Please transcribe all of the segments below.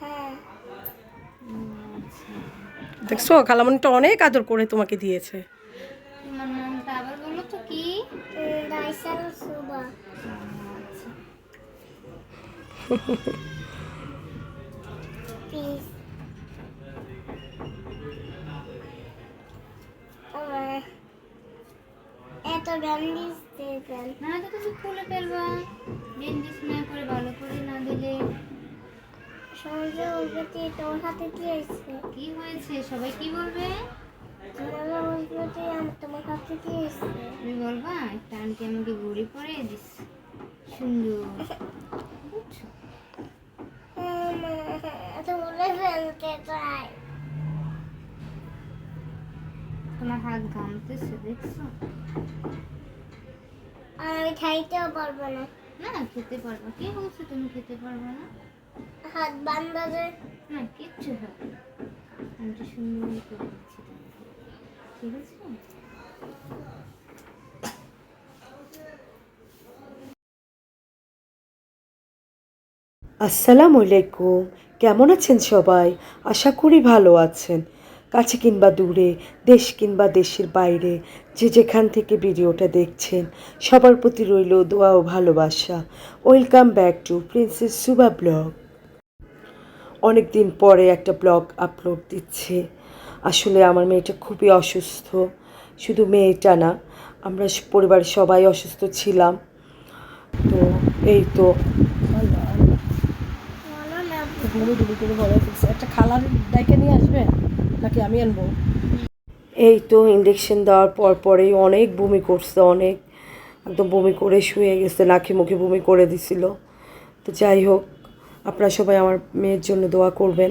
হ্যাঁ। দেখছ খালামণিটা অনেক আদর করে তোমাকে দিয়েছে। আবার বলো তো কি? এত ব্যান্ডিজ না তো তুমি খুলে ফেলবা। সূর্য তোমার হাতে কি হয়েছে? কি হয়েছে? সবাই কি বলবে? তোমার হাতে কি হয়েছে? তুমি বলবা? একটা আন্টি আমাকে পরে দিস। সুন্দর। চাই। তোমার হাত ঘামতেছে দেখছ? আর আমি খাইতেও পারব না। না খেতে পারব। কে বলছো তুমি খেতে পারবা না? হাত বান্ধা যায়। না কিচ্ছু হবে না। আমি তো সুন্দর করে দিচ্ছি ঠিক আছে? আসসালামু আলাইকুম। কেমন আছেন সবাই? আশা করি ভালো আছেন। কাছে কিংবা দূরে দেশ কিংবা দেশের বাইরে যে যেখান থেকে ভিডিওটা দেখছেন সবার প্রতি রইল দোয়া ও ভালোবাসা। Welcome back to princess Suba blog. অনেক দিন পরে একটা ব্লগ আপলোড দিচ্ছে। আসলে আমার মেয়েটা খুবই অসুস্থ। শুধু মেয়েটা না আমরা পরিবারের সবাই অসুস্থ ছিলাম। তো এই তো। একটা খালার ডাইকে নিয়ে আসবে? নাকি আমি আনব? এই তো ইঞ্জেকশন দেওয়ার পর পরেই অনেক বমি করছে অনেক। একদম বমি করে শুয়ে গেছে নাকি মুখে বমি করে দিছিল। তো যাই হোক আপনারা সবাই আমার মেয়ের জন্য দোয়া করবেন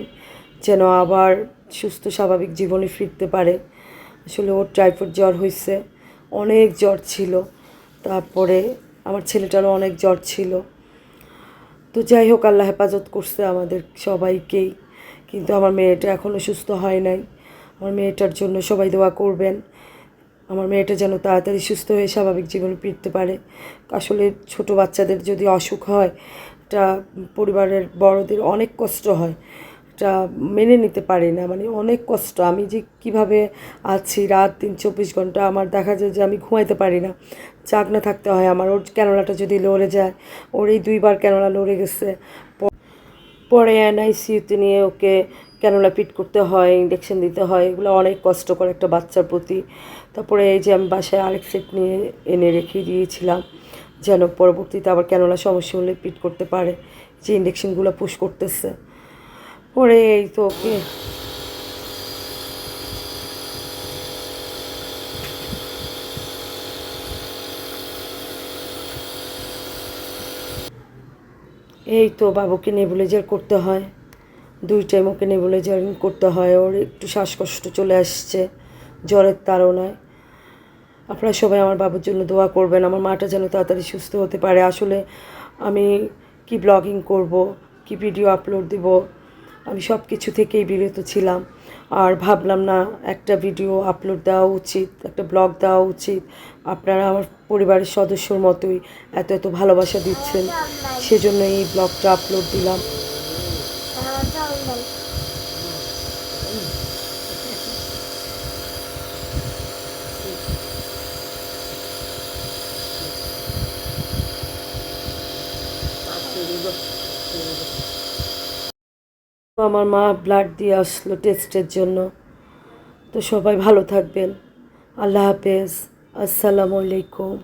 যেন আবার সুস্থ স্বাভাবিক জীবনে ফিরতে পারে। আসলে ওর টাইফয়েড জ্বর হয়েছে অনেক জ্বর ছিল। তারপরে আমার ছেলেটারও অনেক জ্বর ছিল। তো যাই হোক, আল্লাহ হেফাজত করছে আমাদের সবাইকেই। কিন্তু আমার মেয়েটা এখনও সুস্থ হয় নাই। আমার মেয়েটার জন্য সবাই দোয়া করবেন। আমার মেয়েটা যেন তাড়াতাড়ি সুস্থ হয়ে স্বাভাবিক জীবনে ফিরতে পারে। আসলে ছোট বাচ্চাদের যদি অসুখ হয় এটা পরিবারের বড়দের অনেক কষ্ট হয়। এটা মেনে নিতে পারি না মানে অনেক কষ্ট। আমি যে কীভাবে আছি, রাত দিন চব্বিশ ঘণ্টা আমার দেখা যায় যে আমি ঘুমাইতে পারি না। চাক না থাকতে হয় আমার। ওর ক্যানোলাটা যদি লড়ে যায়, ওর এই দুইবার ক্যানোলা লড়ে গেছে। পরে এনআইসিউতে নিয়ে ওকে ক্যানোলা পিট করতে হয় ইঞ্জেকশন দিতে হয়, এগুলো অনেক কষ্টকর একটা বাচ্চার প্রতি। তারপরে এই যে আমি বাসায় আরেক সেট নিয়ে এনে রেখে দিয়েছিলাম, যেন পরবর্তীতে আবার ক্যানোলা সমস্যা হলে পিট করতে পারে, যে ইঞ্জেকশনগুলো পুশ করতেছে। পরে এই তো, ওকে। এই তো বাবুকে নেবুলাইজার করতে হয়। দুই টাইম ওকে নেবুলাইজার করতে হয়, ওর একটু শ্বাসকষ্ট চলে আসছে, জ্বরের তাড়নায়। আপনারা সবাই আমার বাবুর জন্য দোয়া করবেন, আমার মাটা যেন তাড়াতাড়ি সুস্থ হতে পারে। আসলে আমি কি ব্লগিং করব, কি ভিডিও আপলোড দেব, আমি সব কিছু থেকেই বিরত ছিলাম। আর ভাবলাম, না, একটা ভিডিও আপলোড দেওয়া উচিত, একটা ব্লগ দেওয়া উচিত। আপনারা আমার পরিবারের সদস্যর মতোই এত এত ভালোবাসা দিচ্ছেন, সেজন্য এই ব্লগটা আপলোড দিলাম চল আমার মা ব্লাড দিয়ে আসলো টেস্টের জন্য। তো সবাই ভালো থাকবেন। আল্লাহ হাফেজ। আসসালামু আলাইকুম।